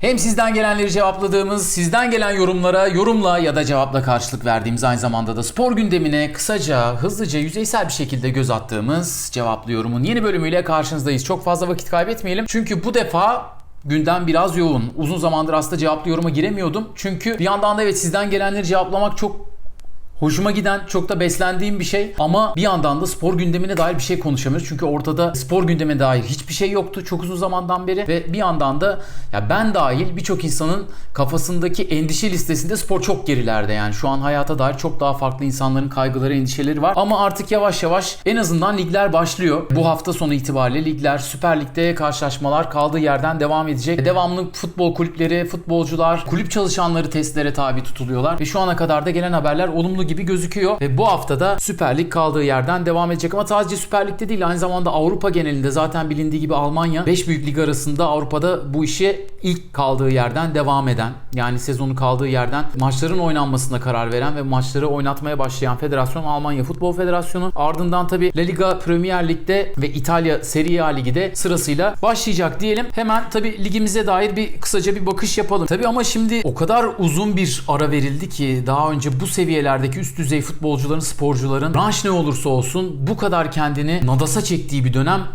Hem sizden gelenleri cevapladığımız, sizden gelen yorumlara yorumla ya da cevapla karşılık verdiğimiz aynı zamanda da spor gündemine kısaca, hızlıca, yüzeysel bir şekilde göz attığımız cevaplı yorumun yeni bölümüyle karşınızdayız. Çok fazla vakit kaybetmeyelim. Çünkü bu defa gündem biraz yoğun. Uzun zamandır aslında cevaplı yoruma giremiyordum. Çünkü bir yandan da evet sizden gelenleri cevaplamak çok Hoşuma giden, çok da beslendiğim bir şey ama bir yandan da spor gündemine dair bir şey konuşamıyoruz. Çünkü ortada spor gündemine dair hiçbir şey yoktu çok uzun zamandan beri ve bir yandan da ya ben dahil birçok insanın kafasındaki endişe listesinde spor çok gerilerde. Yani şu an hayata dair çok daha farklı insanların kaygıları, endişeleri var. Ama artık yavaş yavaş en azından ligler başlıyor. Bu hafta sonu itibariyle ligler, Süper Lig'de karşılaşmalar kaldığı yerden devam edecek. Devamlı futbol kulüpleri, futbolcular, kulüp çalışanları testlere tabi tutuluyorlar ve şu ana kadar da gelen haberler olumlu gibi gözüküyor. Ve bu haftada Süper Lig kaldığı yerden devam edecek ama sadece Süper Lig'de değil aynı zamanda Avrupa genelinde zaten bilindiği gibi Almanya 5 büyük lig arasında Avrupa'da bu işe ilk kaldığı yerden devam eden yani sezonu kaldığı yerden maçların oynanmasına karar veren ve maçları oynatmaya başlayan federasyon Almanya Futbol Federasyonu. Ardından tabi La Liga Premier Lig'de ve İtalya Serie A Ligi de sırasıyla başlayacak diyelim. Hemen tabi ligimize dair bir kısaca bir bakış yapalım. Tabi ama şimdi o kadar uzun bir ara verildi ki daha önce bu seviyelerdeki üst düzey futbolcuların, sporcuların branş ne olursa olsun bu kadar kendini nadasa çektiği bir dönem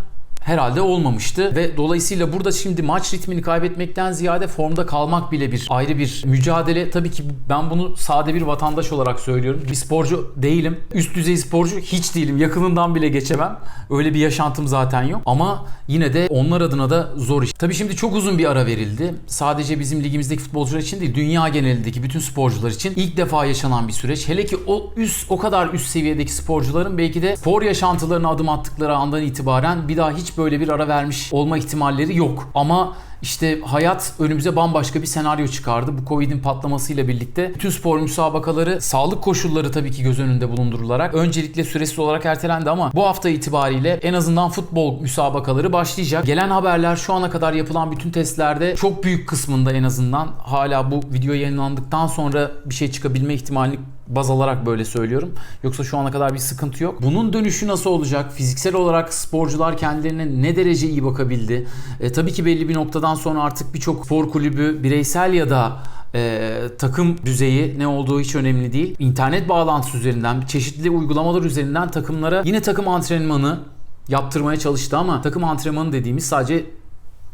herhalde olmamıştı ve dolayısıyla burada şimdi maç ritmini kaybetmekten ziyade formda kalmak bile bir ayrı bir mücadele. Tabii ki ben bunu sade bir vatandaş olarak söylüyorum. Bir sporcu değilim. Üst düzey sporcu hiç değilim. Yakınından bile geçemem. Öyle bir yaşantım zaten yok. Ama yine de onlar adına da zor iş. Tabii şimdi çok uzun bir ara verildi. Sadece bizim ligimizdeki futbolcular için değil, dünya genelindeki bütün sporcular için ilk defa yaşanan bir süreç. Hele ki o üst o kadar üst seviyedeki sporcuların belki de spor yaşantılarına adım attıkları andan itibaren bir daha hiç böyle bir ara vermiş olma ihtimalleri yok. Ama işte hayat önümüze bambaşka bir senaryo çıkardı. Bu Covid'in patlamasıyla birlikte bütün spor müsabakaları sağlık koşulları tabii ki göz önünde bulundurularak öncelikle süresiz olarak ertelendi ama bu hafta itibariyle en azından futbol müsabakaları başlayacak. Gelen haberler şu ana kadar yapılan bütün testlerde çok büyük kısmında en azından hala bu video yayınlandıktan sonra bir şey çıkabilme ihtimalini baz alarak böyle söylüyorum. Yoksa şu ana kadar bir sıkıntı yok. Bunun dönüşü nasıl olacak? Fiziksel olarak sporcular kendilerine ne derece iyi bakabildi? E, tabii ki belli bir noktadan sonra artık birçok spor kulübü bireysel ya da e, takım düzeyi ne olduğu hiç önemli değil. İnternet bağlantısı üzerinden, çeşitli uygulamalar üzerinden takımlara yine takım antrenmanı yaptırmaya çalıştı ama takım antrenmanı dediğimiz sadece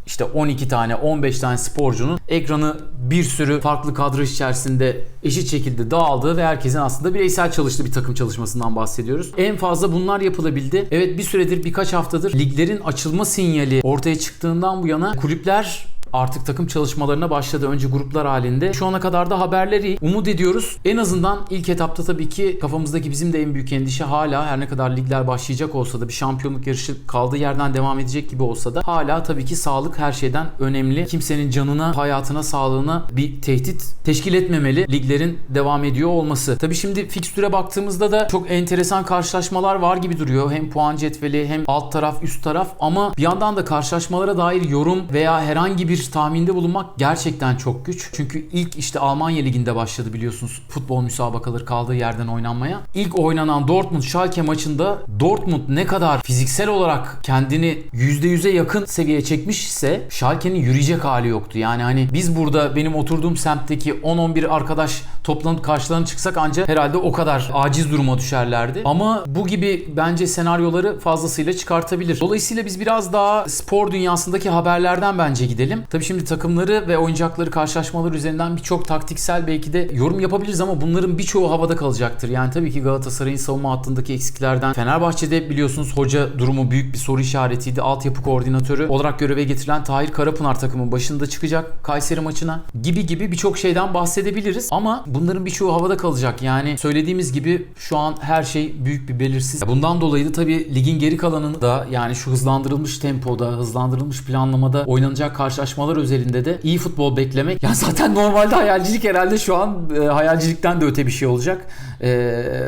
işte 12 tane 15 tane sporcunun ekranı bir sürü farklı kadraj içerisinde eşit şekilde dağıldığı ve herkesin aslında bireysel çalıştığı bir takım çalışmasından bahsediyoruz. En fazla bunlar yapılabildi. Evet bir süredir birkaç haftadır liglerin açılma sinyali ortaya çıktığından bu yana kulüpler artık takım çalışmalarına başladı. Önce gruplar halinde. Şu ana kadar da haberleri umut ediyoruz. En azından ilk etapta tabii ki kafamızdaki bizim de en büyük endişe hala her ne kadar ligler başlayacak olsa da bir şampiyonluk yarışı kaldığı yerden devam edecek gibi olsa da hala tabii ki sağlık her şeyden önemli. Kimsenin canına, hayatına, sağlığına bir tehdit teşkil etmemeli liglerin devam ediyor olması. Tabii şimdi fikstüre baktığımızda da çok enteresan karşılaşmalar var gibi duruyor. Hem puan cetveli hem alt taraf üst taraf ama bir yandan da karşılaşmalara dair yorum veya herhangi bir tahminde bulunmak gerçekten çok güç. Çünkü ilk işte Almanya liginde başladı biliyorsunuz futbol müsabakaları kaldığı yerden oynanmaya. İlk oynanan Dortmund Schalke maçında Dortmund ne kadar fiziksel olarak kendini %100'e yakın seviyeye çekmişse Schalke'nin yürüyecek hali yoktu. Yani hani biz burada benim oturduğum semtteki 10-11 arkadaş toplanıp karşılarına çıksak ancak herhalde o kadar aciz duruma düşerlerdi. Ama bu gibi bence senaryoları fazlasıyla çıkartabilir. Dolayısıyla biz biraz daha spor dünyasındaki haberlerden bence gidelim. Tabii şimdi takımları ve oyuncakları karşılaşmaları üzerinden birçok taktiksel belki de yorum yapabiliriz ama bunların birçoğu havada kalacaktır. Yani tabii ki Galatasaray'ın savunma hattındaki eksiklerden Fenerbahçe'de biliyorsunuz hoca durumu büyük bir soru işaretiydi. Altyapı koordinatörü olarak göreve getirilen Tahir Karapınar takımın başında çıkacak Kayseri maçına gibi gibi birçok şeyden bahsedebiliriz ama bunların birçoğu havada kalacak. Yani söylediğimiz gibi şu an her şey büyük bir belirsiz. Bundan dolayı da tabii ligin geri kalanında yani şu hızlandırılmış tempoda, hızlandırılmış planlamada oynanacak karşılaşmalar özelinde de iyi futbol beklemek. Ya zaten normalde hayalcilik herhalde şu an e, hayalcilikten de öte bir şey olacak. E,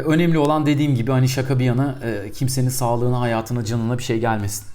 önemli olan dediğim gibi hani şaka bir yana e, kimsenin sağlığına, hayatına, canına bir şey gelmesin.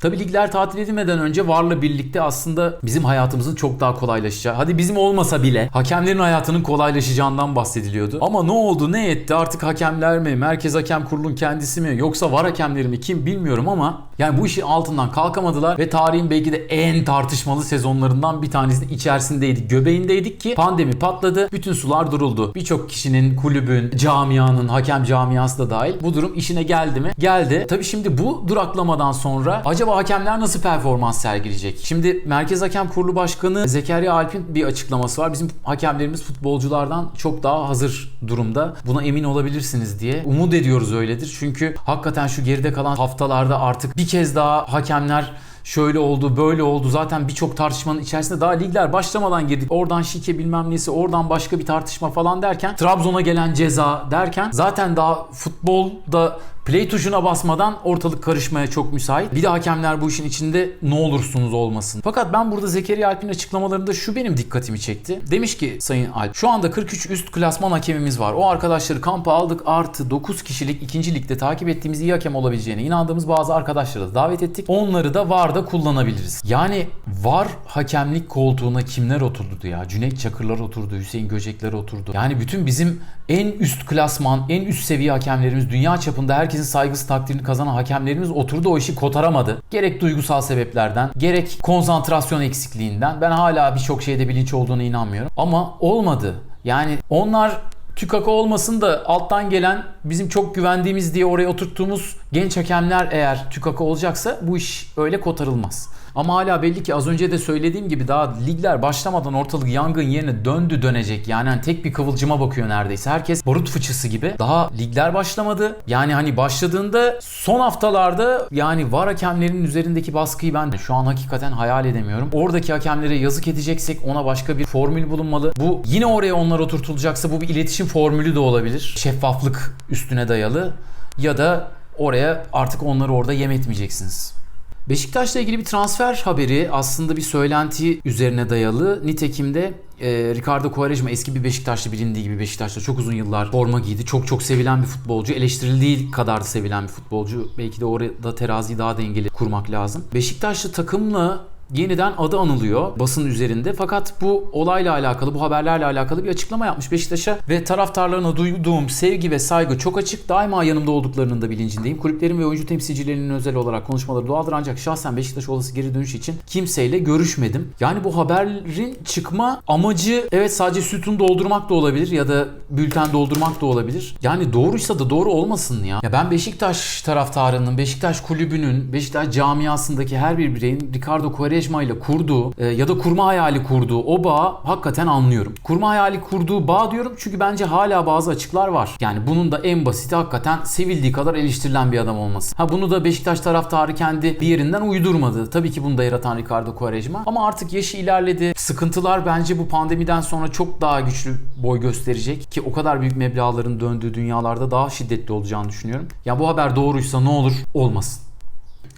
Tabii ligler tatil edilmeden önce VAR'la birlikte aslında bizim hayatımızın çok daha kolaylaşacağı. Hadi bizim olmasa bile hakemlerin hayatının kolaylaşacağından bahsediliyordu. Ama ne oldu ne etti artık hakemler mi, merkez hakem kurulun kendisi mi yoksa VAR hakemleri mi kim bilmiyorum ama Yani bu işin altından kalkamadılar ve tarihin belki de en tartışmalı sezonlarından bir tanesinin içerisindeydik. Göbeğindeydik ki pandemi patladı. Bütün sular duruldu. Birçok kişinin, kulübün, camianın, hakem camiası da dahil bu durum işine geldi mi? Geldi. Tabii şimdi bu duraklamadan sonra acaba hakemler nasıl performans sergileyecek? Şimdi Merkez Hakem Kurulu Başkanı Zekeriya Alp'in bir açıklaması var. Bizim hakemlerimiz futbolculardan çok daha hazır durumda. Buna emin olabilirsiniz diye. Umut ediyoruz öyledir. Çünkü hakikaten şu geride kalan haftalarda artık bir kez daha hakemler şöyle oldu, böyle oldu. Zaten birçok tartışmanın içerisinde daha ligler başlamadan girdik. Oradan şike bilmem nesi, oradan başka bir tartışma falan derken Trabzon'a gelen ceza derken zaten daha futbolda play tuşuna basmadan ortalık karışmaya çok müsait. Bir de hakemler bu işin içinde ne olursunuz olmasın. Fakat ben burada Zekeriya Alp'in açıklamalarında şu benim dikkatimi çekti. Demiş ki Sayın Alp şu anda 43 üst klasman hakemimiz var. O arkadaşları kampa aldık artı 9 kişilik ikinci ligde takip ettiğimiz iyi hakem olabileceğine inandığımız bazı arkadaşları da davet ettik. Onları da VAR'da kullanabiliriz. Yani VAR hakemlik koltuğuna kimler oturdu ya? Cüneyt Çakırlar oturdu, Hüseyin Göcekler oturdu. Yani bütün bizim en üst klasman, en üst seviye hakemlerimiz, dünya çapında herkesin saygısı takdirini kazanan hakemlerimiz oturdu o işi kotaramadı. Gerek duygusal sebeplerden, gerek konsantrasyon eksikliğinden. Ben hala birçok şeyde bilinç olduğuna inanmıyorum. Ama olmadı. Yani onlar tükaka olmasın da alttan gelen bizim çok güvendiğimiz diye oraya oturttuğumuz genç hakemler eğer tükaka olacaksa bu iş öyle kotarılmaz. Ama hala belli ki az önce de söylediğim gibi daha ligler başlamadan ortalık yangın yerine döndü dönecek. Yani hani tek bir kıvılcıma bakıyor neredeyse. Herkes barut fıçısı gibi. Daha ligler başlamadı. Yani hani başladığında son haftalarda yani var hakemlerin üzerindeki baskıyı ben şu an hakikaten hayal edemiyorum. Oradaki hakemlere yazık edeceksek ona başka bir formül bulunmalı. Bu yine oraya onlar oturtulacaksa bu bir iletişim formülü de olabilir. Şeffaflık üstüne dayalı ya da oraya artık onları orada yem etmeyeceksiniz. Beşiktaş'la ilgili bir transfer haberi aslında bir söylenti üzerine dayalı. Nitekim de e, Ricardo Quaresma eski bir Beşiktaşlı bilindiği gibi Beşiktaş'ta çok uzun yıllar forma giydi. Çok çok sevilen bir futbolcu. Eleştirildiği kadar da sevilen bir futbolcu. Belki de orada teraziyi daha dengeli kurmak lazım. Beşiktaşlı takımla yeniden adı anılıyor basın üzerinde. Fakat bu olayla alakalı, bu haberlerle alakalı bir açıklama yapmış Beşiktaş'a ve taraftarlarına duyduğum sevgi ve saygı çok açık. Daima yanımda olduklarının da bilincindeyim. Kulüplerin ve oyuncu temsilcilerinin özel olarak konuşmaları doğaldır ancak şahsen Beşiktaş olası geri dönüş için kimseyle görüşmedim. Yani bu haberin çıkma amacı evet sadece sütun doldurmak da olabilir ya da bülten doldurmak da olabilir. Yani doğruysa da doğru olmasın ya. Ya ben Beşiktaş taraftarının, Beşiktaş kulübünün, Beşiktaş camiasındaki her bir bireyin Ricardo Quaresma ile kurduğu e, ya da kurma hayali kurduğu o bağı hakikaten anlıyorum. Kurma hayali kurduğu bağ diyorum çünkü bence hala bazı açıklar var. Yani bunun da en basiti hakikaten sevildiği kadar eleştirilen bir adam olması. Ha bunu da Beşiktaş taraftarı kendi bir yerinden uydurmadı. Tabii ki bunu da yaratan Ricardo Quaresma. Ama artık yaşı ilerledi. Sıkıntılar bence bu pandemiden sonra çok daha güçlü boy gösterecek ki o kadar büyük meblağların döndüğü dünyalarda daha şiddetli olacağını düşünüyorum. Ya bu haber doğruysa ne olur olmasın.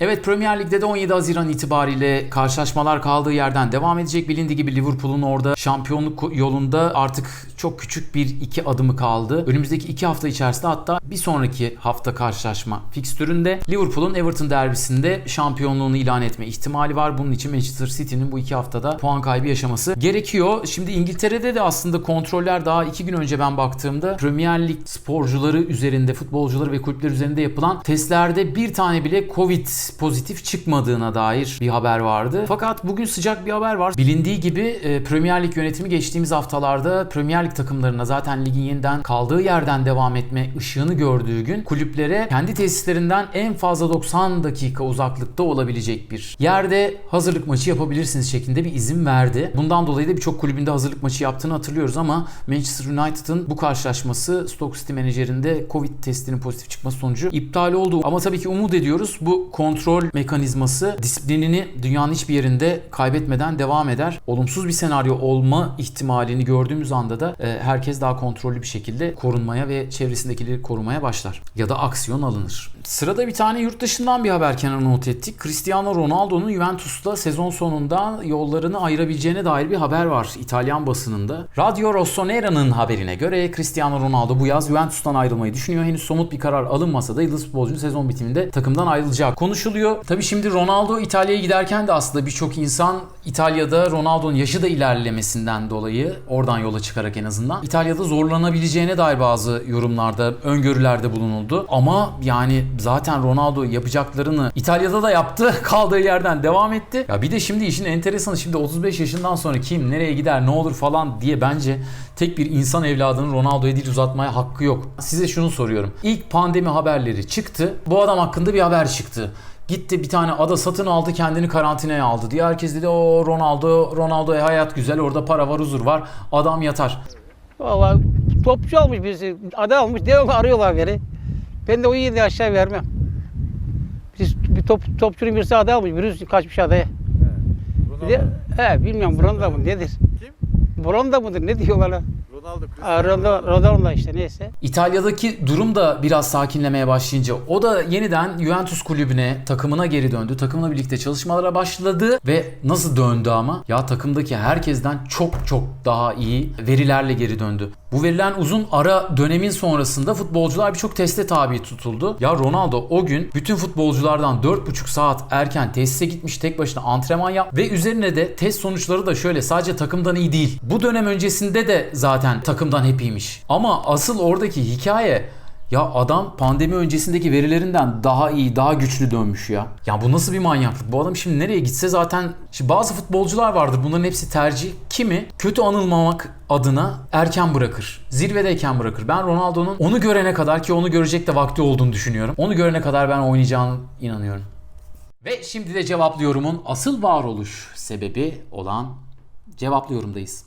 Evet Premier Lig'de de 17 Haziran itibariyle karşılaşmalar kaldığı yerden devam edecek. Bilindiği gibi Liverpool'un orada şampiyonluk yolunda artık çok küçük bir iki adımı kaldı. Önümüzdeki iki hafta içerisinde hatta bir sonraki hafta karşılaşma fikstüründe Liverpool'un Everton derbisinde şampiyonluğunu ilan etme ihtimali var. Bunun için Manchester City'nin bu iki haftada puan kaybı yaşaması gerekiyor. Şimdi İngiltere'de de aslında kontroller daha iki gün önce ben baktığımda Premier Lig sporcuları üzerinde, futbolcuları ve kulüpler üzerinde yapılan testlerde bir tane bile Covid pozitif çıkmadığına dair bir haber vardı. Fakat bugün sıcak bir haber var. Bilindiği gibi e, Premier Lig yönetimi geçtiğimiz haftalarda Premier Lig takımlarına zaten ligin yeniden kaldığı yerden devam etme ışığını gördüğü gün kulüplere kendi tesislerinden en fazla 90 dakika uzaklıkta olabilecek bir yerde hazırlık maçı yapabilirsiniz şeklinde bir izin verdi. Bundan dolayı da birçok kulübünde hazırlık maçı yaptığını hatırlıyoruz ama Manchester United'ın bu karşılaşması Stoke City menajerinde Covid testinin pozitif çıkması sonucu iptal oldu. Ama tabii ki umut ediyoruz bu kontrol mekanizması disiplinini dünyanın hiçbir yerinde kaybetmeden devam eder. Olumsuz bir senaryo olma ihtimalini gördüğümüz anda da e, herkes daha kontrollü bir şekilde korunmaya ve çevresindekileri korumaya başlar. Ya da aksiyon alınır. Sırada bir tane yurt dışından bir haber kenara not ettik. Cristiano Ronaldo'nun Juventus'la sezon sonunda yollarını ayırabileceğine dair bir haber var İtalyan basınında. Radio Rossonera'nın haberine göre Cristiano Ronaldo bu yaz Juventus'tan ayrılmayı düşünüyor. Henüz somut bir karar alınmasa da yıldız futbolcunun sezon bitiminde takımdan ayrılacak konuşuluyor. Tabi şimdi Ronaldo İtalya'ya giderken de aslında birçok insan İtalya'da Ronaldo'nun yaşı da ilerlemesinden dolayı oradan yola çıkarak en azından İtalya'da zorlanabileceğine dair bazı yorumlarda, öngörülerde bulunuldu. Ama yani zaten Ronaldo yapacaklarını İtalya'da da yaptı. Kaldığı yerden devam etti. Ya bir de şimdi işin enteresanı şimdi 35 yaşından sonra kim nereye gider ne olur falan diye bence tek bir insan evladının Ronaldo'ya dil uzatmaya hakkı yok. Size şunu soruyorum. İlk pandemi haberleri çıktı. Bu adam hakkında bir haber çıktı. Gitti bir tane ada satın aldı kendini karantinaya aldı diye herkes dedi o Ronaldo Ronaldo'ya hayat güzel orada para var huzur var adam yatar. Valla topçu almış birisi. Ada almış. Devamlı arıyorlar beni. Ben de o yedi aşağı vermem. Biz bir top, topçunun birisi ada almış. Birisi kaçmış adaya. Bir de, he bilmiyorum Bronda mı nedir? Kim? Bronda mıdır ne diyorlar lan? Ronaldo. Ha, Ronda, Ronaldo işte neyse. İtalya'daki durum da biraz sakinlemeye başlayınca o da yeniden Juventus kulübüne, takımına geri döndü. Takımla birlikte çalışmalara başladı ve nasıl döndü ama? Ya takımdaki herkesten çok çok daha iyi verilerle geri döndü. Bu verilen uzun ara dönemin sonrasında futbolcular birçok teste tabi tutuldu. Ya Ronaldo o gün bütün futbolculardan 4,5 saat erken tesise gitmiş tek başına antrenman yap ve üzerine de test sonuçları da şöyle sadece takımdan iyi değil. Bu dönem öncesinde de zaten takımdan hep iyiymiş. Ama asıl oradaki hikaye ya adam pandemi öncesindeki verilerinden daha iyi, daha güçlü dönmüş ya. Ya bu nasıl bir manyaklık? Bu adam şimdi nereye gitse zaten... Şimdi bazı futbolcular vardır bunların hepsi tercih. Kimi kötü anılmamak adına erken bırakır. Zirvedeyken bırakır. Ben Ronaldo'nun onu görene kadar ki onu görecek de vakti olduğunu düşünüyorum. Onu görene kadar ben oynayacağını inanıyorum. Ve şimdi de cevaplıyorumun asıl varoluş sebebi olan cevaplıyorumdayız.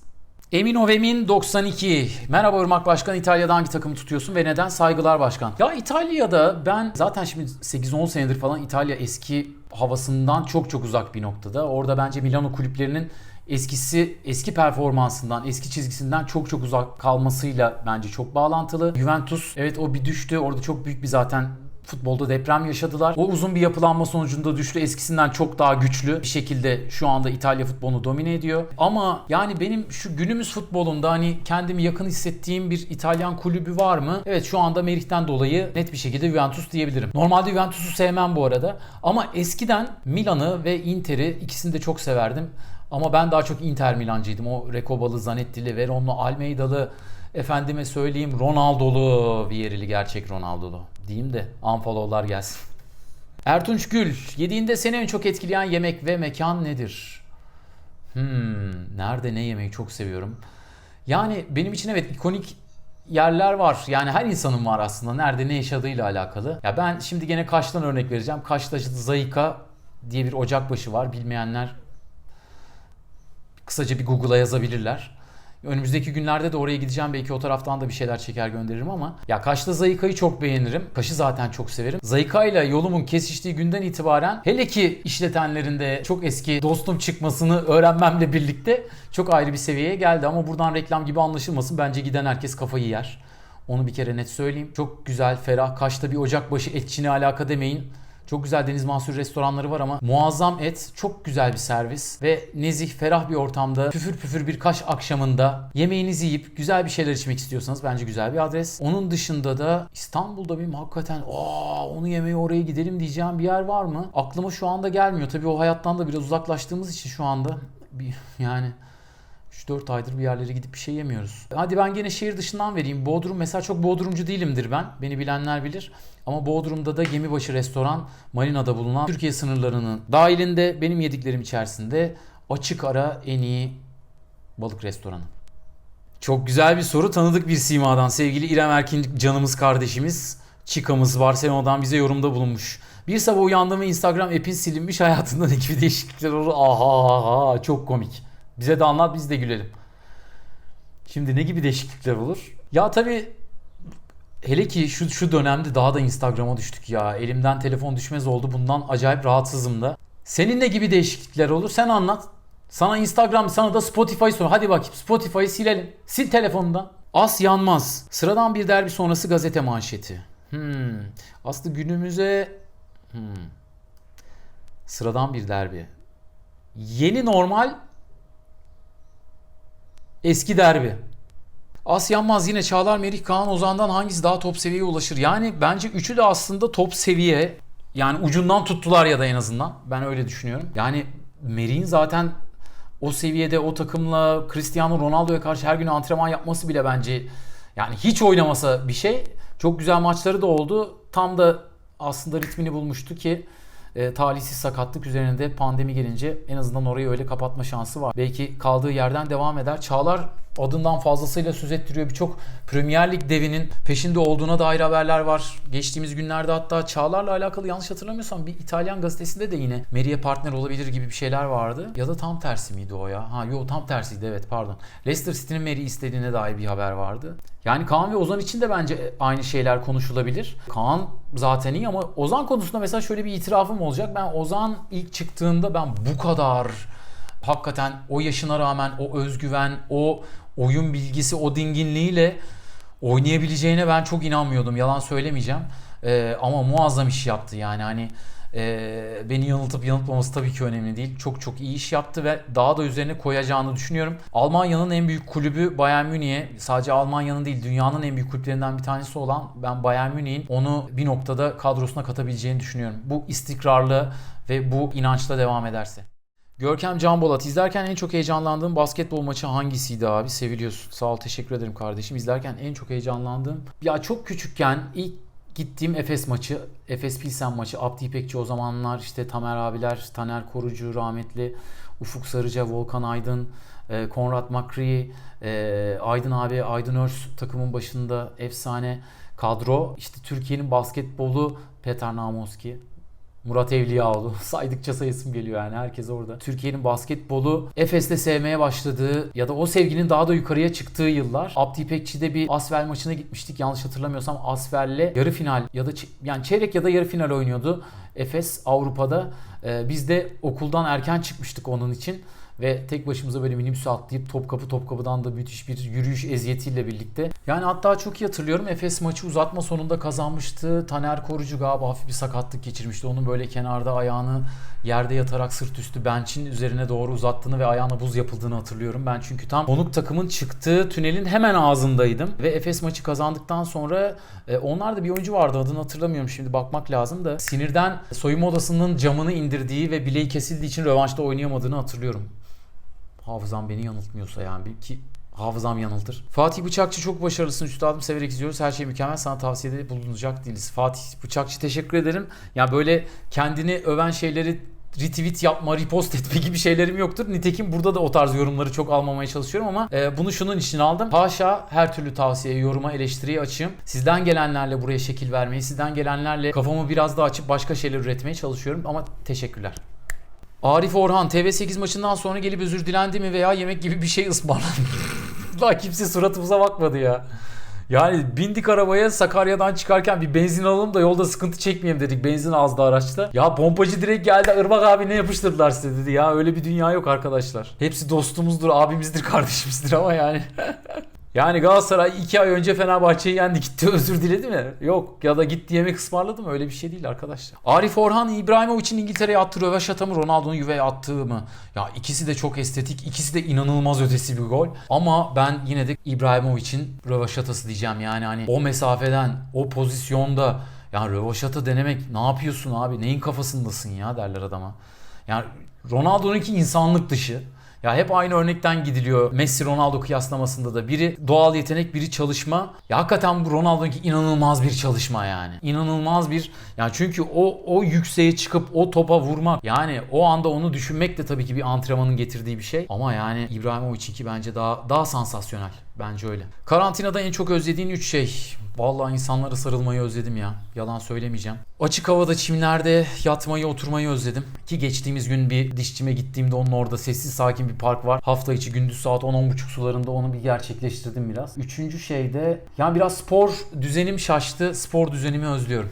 Emin Ovemin 92. Merhaba Irmak Başkan. İtalya'da hangi takımı tutuyorsun ve neden? Saygılar Başkan. Ya İtalya'da ben zaten şimdi 8-10 senedir falan İtalya eski havasından çok çok uzak bir noktada. Orada bence Milano kulüplerinin eskisi eski performansından, eski çizgisinden çok çok uzak kalmasıyla bence çok bağlantılı. Juventus evet o bir düştü. Orada çok büyük bir zaten futbolda deprem yaşadılar. O uzun bir yapılanma sonucunda düştü. Eskisinden çok daha güçlü bir şekilde şu anda İtalya futbolunu domine ediyor. Ama yani benim şu günümüz futbolunda hani kendimi yakın hissettiğim bir İtalyan kulübü var mı? Evet şu anda Merih'ten dolayı net bir şekilde Juventus diyebilirim. Normalde Juventus'u sevmem bu arada. Ama eskiden Milan'ı ve Inter'i ikisini de çok severdim. Ama ben daha çok Inter Milancıydım. O Recobalı, Zanetti'li, Veronlu, Almeida'lı, efendime söyleyeyim Ronaldo'lu, Vieri'li gerçek Ronaldo'lu diyeyim de unfollow'lar gelsin. Ertunç Gül, yediğinde seni en çok etkileyen yemek ve mekan nedir? Hmm, nerede ne yemeği çok seviyorum. Yani benim için evet ikonik yerler var. Yani her insanın var aslında. Nerede ne yaşadığıyla alakalı. Ya ben şimdi gene Kaş'tan örnek vereceğim. Kaş'ta Zayika diye bir ocakbaşı var. Bilmeyenler kısaca bir Google'a yazabilirler. Önümüzdeki günlerde de oraya gideceğim. Belki o taraftan da bir şeyler çeker gönderirim ama ya Kaş'ta Zayika'yı çok beğenirim. Kaş'ı zaten çok severim. Zayika ile yolumun kesiştiği günden itibaren hele ki işletenlerinde çok eski dostum çıkmasını öğrenmemle birlikte çok ayrı bir seviyeye geldi ama buradan reklam gibi anlaşılmasın. Bence giden herkes kafayı yer. Onu bir kere net söyleyeyim. Çok güzel, ferah. Kaş'ta bir ocakbaşı etçine alaka demeyin. Çok güzel deniz mahsulü restoranları var ama muazzam et, çok güzel bir servis ve nezih, ferah bir ortamda püfür püfür bir kaş akşamında yemeğinizi yiyip güzel bir şeyler içmek istiyorsanız bence güzel bir adres. Onun dışında da İstanbul'da benim hakikaten aa onu yemeye oraya gidelim diyeceğim bir yer var mı? Aklıma şu anda gelmiyor. Tabii o hayattan da biraz uzaklaştığımız için şu anda yani 3-4 aydır bir yerlere gidip bir şey yemiyoruz. Hadi ben gene şehir dışından vereyim. Bodrum mesela çok Bodrumcu değilimdir ben. Beni bilenler bilir. Ama Bodrum'da da Gemibaşı Restoran Marina'da bulunan Türkiye sınırlarının dahilinde benim yediklerim içerisinde açık ara en iyi balık restoranı. Çok güzel bir soru. Tanıdık bir simadan sevgili İrem Erkin canımız kardeşimiz. Çikamız Barcelona'dan bize yorumda bulunmuş. Bir sabah uyandım Instagram app'in silinmiş hayatında ne gibi değişiklikler olur. Aha, aha çok komik. Bize de anlat biz de gülelim. Şimdi ne gibi değişiklikler olur? Ya tabii hele ki şu şu dönemde daha da Instagram'a düştük ya. Elimden telefon düşmez oldu. Bundan acayip rahatsızım da. Senin ne gibi değişiklikler olur? Sen anlat. Sana Instagram, sana da Spotify sor. Hadi bakayım Spotify'ı silelim. Sil telefonundan. As yanmaz. Sıradan bir derbi sonrası gazete manşeti. Hmm. Aslında günümüze hmm. sıradan bir derbi. Yeni normal Eski derbi. As Yanmaz yine Çağlar Merih Kaan Ozan'dan hangisi daha top seviyeye ulaşır? Yani bence üçü de aslında top seviye. Yani ucundan tuttular ya da en azından. Ben öyle düşünüyorum. Yani Merih'in zaten o seviyede o takımla Cristiano Ronaldo'ya karşı her gün antrenman yapması bile bence yani hiç oynamasa bir şey. Çok güzel maçları da oldu. Tam da aslında ritmini bulmuştu ki e, talihsiz sakatlık üzerine de pandemi gelince en azından orayı öyle kapatma şansı var. Belki kaldığı yerden devam eder. Çağlar adından fazlasıyla söz ettiriyor. Birçok Premier Lig devinin peşinde olduğuna dair haberler var. Geçtiğimiz günlerde hatta Çağlar'la alakalı yanlış hatırlamıyorsam bir İtalyan gazetesinde de yine Meri'ye partner olabilir gibi bir şeyler vardı. Ya da tam tersi miydi o ya? Ha yok tam tersiydi evet pardon. Leicester City'nin Meri istediğine dair bir haber vardı. Yani Kaan ve Ozan için de bence aynı şeyler konuşulabilir. Kaan zaten iyi ama Ozan konusunda mesela şöyle bir itirafım olacak. Ben Ozan ilk çıktığında ben bu kadar hakikaten o yaşına rağmen o özgüven, o oyun bilgisi, o dinginliğiyle oynayabileceğine ben çok inanmıyordum. Yalan söylemeyeceğim. Ee, ama muazzam iş yaptı yani hani e, beni yanıltıp yanıltmaması tabii ki önemli değil. Çok çok iyi iş yaptı ve daha da üzerine koyacağını düşünüyorum. Almanya'nın en büyük kulübü Bayern Münih'e sadece Almanya'nın değil dünyanın en büyük kulüplerinden bir tanesi olan ben Bayern Münih'in onu bir noktada kadrosuna katabileceğini düşünüyorum. Bu istikrarlı ve bu inançla devam ederse. Görkem Can Bolat izlerken en çok heyecanlandığım basketbol maçı hangisiydi abi? Seviliyorsun. Sağ ol teşekkür ederim kardeşim. İzlerken en çok heyecanlandığım ya çok küçükken ilk gittiğim Efes maçı, Efes Pilsen maçı, Abdi İpekçi o zamanlar işte Tamer abiler, Taner Korucu rahmetli, Ufuk Sarıca, Volkan Aydın, e, Konrad Makri, e, Aydın abi, Aydın Örs takımın başında efsane kadro. İşte Türkiye'nin basketbolu Petar Namoski, Murat Evliyaoğlu saydıkça sayısım geliyor yani herkes orada. Türkiye'nin basketbolu Efes'te sevmeye başladığı ya da o sevginin daha da yukarıya çıktığı yıllar. Abdi İpekçi'de bir Asvel maçına gitmiştik yanlış hatırlamıyorsam Asvel'le yarı final ya da yani çeyrek ya da yarı final oynuyordu Efes Avrupa'da. Ee, biz de okuldan erken çıkmıştık onun için ve tek başımıza böyle minibüse atlayıp Topkapı Topkapı'dan da müthiş bir yürüyüş eziyetiyle birlikte. Yani hatta çok iyi hatırlıyorum Efes maçı uzatma sonunda kazanmıştı. Taner Korucu galiba hafif bir sakatlık geçirmişti. Onun böyle kenarda ayağını yerde yatarak sırt üstü bench'in üzerine doğru uzattığını ve ayağına buz yapıldığını hatırlıyorum. Ben çünkü tam konuk takımın çıktığı tünelin hemen ağzındaydım. Ve Efes maçı kazandıktan sonra e, onlarda bir oyuncu vardı adını hatırlamıyorum şimdi bakmak lazım da sinirden soyunma odasının camını indirdiği ve bileği kesildiği için rövanşta oynayamadığını hatırlıyorum. Hafızam beni yanıltmıyorsa yani ki hafızam yanıltır. Fatih Bıçakçı çok başarılısın üstadım severek izliyoruz. Her şey mükemmel. Sana tavsiyede bulunacak değiliz. Fatih Bıçakçı teşekkür ederim. Ya böyle kendini öven şeyleri retweet yapma, repost etme gibi şeylerim yoktur. Nitekim burada da o tarz yorumları çok almamaya çalışıyorum ama e, bunu şunun için aldım. Haşa her türlü tavsiye, yoruma, eleştiriye açığım. Sizden gelenlerle buraya şekil vermeyi, sizden gelenlerle kafamı biraz daha açıp başka şeyler üretmeye çalışıyorum ama teşekkürler. Arif Orhan TV8 maçından sonra gelip özür dilendi mi veya yemek gibi bir şey ısmarladı. Daha kimse suratımıza bakmadı ya. Yani bindik arabaya Sakarya'dan çıkarken bir benzin alalım da yolda sıkıntı çekmeyelim dedik. Benzin azdı araçta. Ya pompacı direkt geldi Irmak abi ne yapıştırdılar size dedi. Ya öyle bir dünya yok arkadaşlar. Hepsi dostumuzdur, abimizdir, kardeşimizdir ama yani. Yani Galatasaray 2 ay önce Fenerbahçe'yi yendi gitti özür diledi mi? Yok ya da gitti yemek ısmarladı mı? Öyle bir şey değil arkadaşlar. Arif Orhan İbrahimovic'in İngiltere'ye attığı röveşata mı Ronaldo'nun Juve'ye attığı mı? Ya ikisi de çok estetik, ikisi de inanılmaz ötesi bir gol. Ama ben yine de İbrahimovic'in röveşatası diyeceğim yani hani o mesafeden, o pozisyonda yani röveşata denemek ne yapıyorsun abi? Neyin kafasındasın ya derler adama. Yani Ronaldo'nunki insanlık dışı. Ya hep aynı örnekten gidiliyor Messi Ronaldo kıyaslamasında da. Biri doğal yetenek, biri çalışma. Ya hakikaten bu Ronaldo'nunki inanılmaz bir çalışma yani. İnanılmaz bir yani çünkü o o yükseğe çıkıp o topa vurmak yani o anda onu düşünmek de tabii ki bir antrenmanın getirdiği bir şey. Ama yani İbrahimovic'inki bence daha daha sansasyonel. Bence öyle. Karantinada en çok özlediğin 3 şey. Vallahi insanlara sarılmayı özledim ya. Yalan söylemeyeceğim. Açık havada çimlerde yatmayı, oturmayı özledim. Ki geçtiğimiz gün bir dişçime gittiğimde onun orada sessiz sakin bir park var. Hafta içi gündüz saat 10-10.30 sularında onu bir gerçekleştirdim biraz. Üçüncü şey de yani biraz spor düzenim şaştı. Spor düzenimi özlüyorum.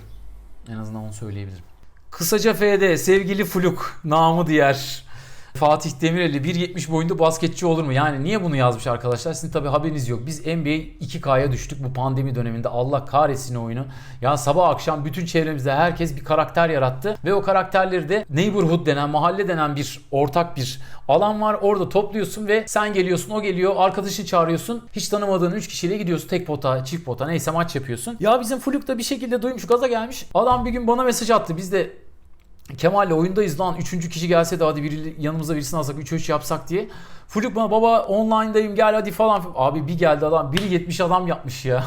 En azından onu söyleyebilirim. Kısaca FD sevgili Fluk namı diğer Fatih Demirel'i 1.70 boyunda basketçi olur mu? Yani niye bunu yazmış arkadaşlar? Sizin tabi haberiniz yok. Biz NBA 2K'ya düştük bu pandemi döneminde. Allah kahretsin oyunu. Ya sabah akşam bütün çevremizde herkes bir karakter yarattı. Ve o karakterleri de neighborhood denen, mahalle denen bir ortak bir alan var. Orada topluyorsun ve sen geliyorsun, o geliyor, arkadaşını çağırıyorsun. Hiç tanımadığın 3 kişiyle gidiyorsun. Tek pota, çift pota neyse maç yapıyorsun. Ya bizim Fluk da bir şekilde duymuş, gaza gelmiş. Adam bir gün bana mesaj attı. Biz de Kemal'le oyundayız lan. Üçüncü kişi gelse de hadi biri, yanımıza birisini alsak 3-3 yapsak diye. Fuluk bana baba online'dayım gel hadi falan. Abi bir geldi adam. 1.70 adam yapmış ya.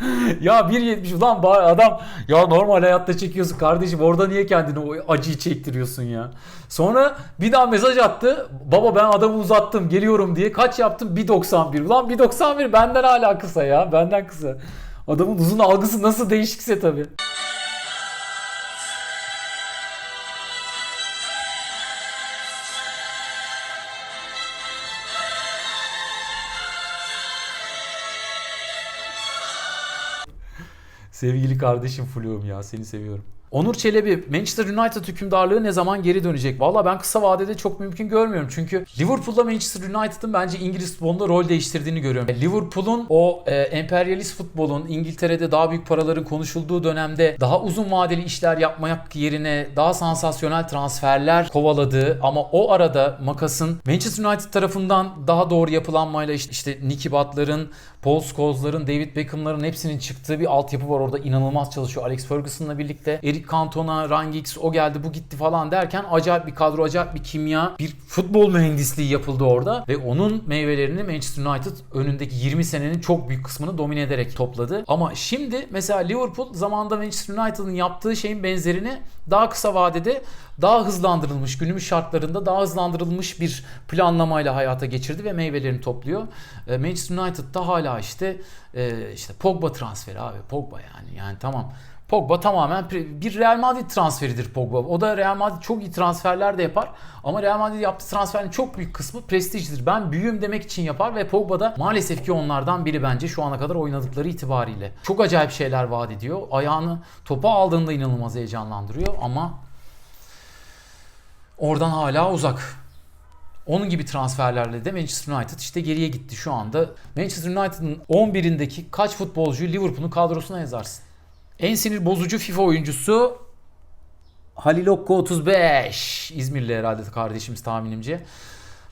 ya 1.70 ulan adam ya normal hayatta çekiyorsun kardeşim orada niye kendini o acıyı çektiriyorsun ya. Sonra bir daha mesaj attı. Baba ben adamı uzattım geliyorum diye. Kaç yaptım? 1.91. Ulan 1.91 benden hala kısa ya. Benden kısa. Adamın uzun algısı nasıl değişikse tabii. Sevgili kardeşim Flu'um ya seni seviyorum. Onur Çelebi, Manchester United hükümdarlığı ne zaman geri dönecek? Valla ben kısa vadede çok mümkün görmüyorum. Çünkü Liverpool'la Manchester United'ın bence İngiliz futbolunda rol değiştirdiğini görüyorum. Liverpool'un o e, emperyalist futbolun İngiltere'de daha büyük paraların konuşulduğu dönemde daha uzun vadeli işler yapmak yerine daha sansasyonel transferler kovaladığı ama o arada makasın Manchester United tarafından daha doğru yapılanmayla işte, işte Nicky Butt'ların, Paul Scholes'ların, David Beckham'ların hepsinin çıktığı bir altyapı var orada. inanılmaz çalışıyor. Alex Ferguson'la birlikte Eric Cantona, Ryan Giggs o geldi bu gitti falan derken acayip bir kadro, acayip bir kimya, bir futbol mühendisliği yapıldı orada ve onun meyvelerini Manchester United önündeki 20 senenin çok büyük kısmını domine ederek topladı. Ama şimdi mesela Liverpool zamanında Manchester United'ın yaptığı şeyin benzerini daha kısa vadede daha hızlandırılmış, günümüz şartlarında daha hızlandırılmış bir planlamayla hayata geçirdi ve meyvelerini topluyor. E, Manchester United'da hala işte e, işte Pogba transferi abi. Pogba yani. Yani tamam. Pogba tamamen bir Real Madrid transferidir Pogba. O da Real Madrid çok iyi transferler de yapar. Ama Real Madrid yaptığı transferin çok büyük kısmı prestijdir. Ben büyüğüm demek için yapar ve Pogba da maalesef ki onlardan biri bence şu ana kadar oynadıkları itibariyle. Çok acayip şeyler vaat ediyor. Ayağını topa aldığında inanılmaz heyecanlandırıyor ama oradan hala uzak. Onun gibi transferlerle de Manchester United işte geriye gitti şu anda. Manchester United'ın 11'indeki kaç futbolcuyu Liverpool'un kadrosuna yazarsın? En sinir bozucu FIFA oyuncusu Halil Okko 35. İzmirli herhalde kardeşimiz tahminimce.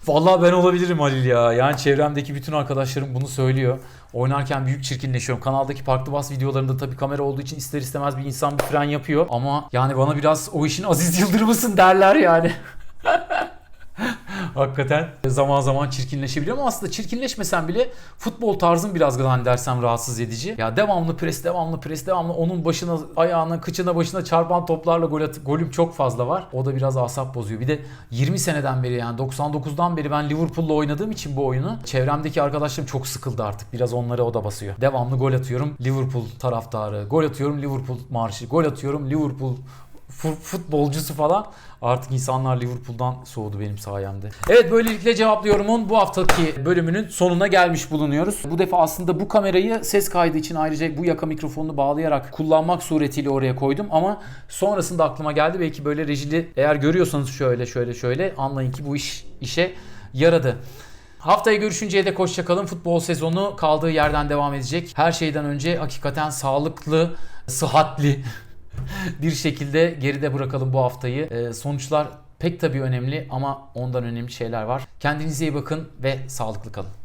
Vallahi ben olabilirim Halil ya. Yani çevremdeki bütün arkadaşlarım bunu söylüyor. Oynarken büyük çirkinleşiyorum. Kanaldaki farklı bas videolarında tabii kamera olduğu için ister istemez bir insan bir fren yapıyor. Ama yani bana biraz o işin Aziz Yıldırım'ısın derler yani. Hakikaten zaman zaman çirkinleşebiliyor ama aslında çirkinleşmesen bile futbol tarzın biraz hani dersem rahatsız edici. Ya devamlı pres, devamlı pres, devamlı onun başına, ayağına, kıçına, başına çarpan toplarla gol at- golüm çok fazla var. O da biraz asap bozuyor. Bir de 20 seneden beri yani 99'dan beri ben Liverpool'la oynadığım için bu oyunu çevremdeki arkadaşlarım çok sıkıldı artık. Biraz onlara o da basıyor. Devamlı gol atıyorum Liverpool taraftarı. Gol atıyorum Liverpool marşı. Gol atıyorum Liverpool futbolcusu falan. Artık insanlar Liverpool'dan soğudu benim sayemde. Evet böylelikle cevaplıyorumun bu haftaki bölümünün sonuna gelmiş bulunuyoruz. Bu defa aslında bu kamerayı ses kaydı için ayrıca bu yaka mikrofonunu bağlayarak kullanmak suretiyle oraya koydum ama sonrasında aklıma geldi. Belki böyle rejili eğer görüyorsanız şöyle şöyle şöyle anlayın ki bu iş işe yaradı. Haftaya görüşünceye dek hoşçakalın. Futbol sezonu kaldığı yerden devam edecek. Her şeyden önce hakikaten sağlıklı, sıhhatli bir şekilde geride bırakalım bu haftayı. Ee, sonuçlar pek tabii önemli ama ondan önemli şeyler var. Kendinize iyi bakın ve sağlıklı kalın.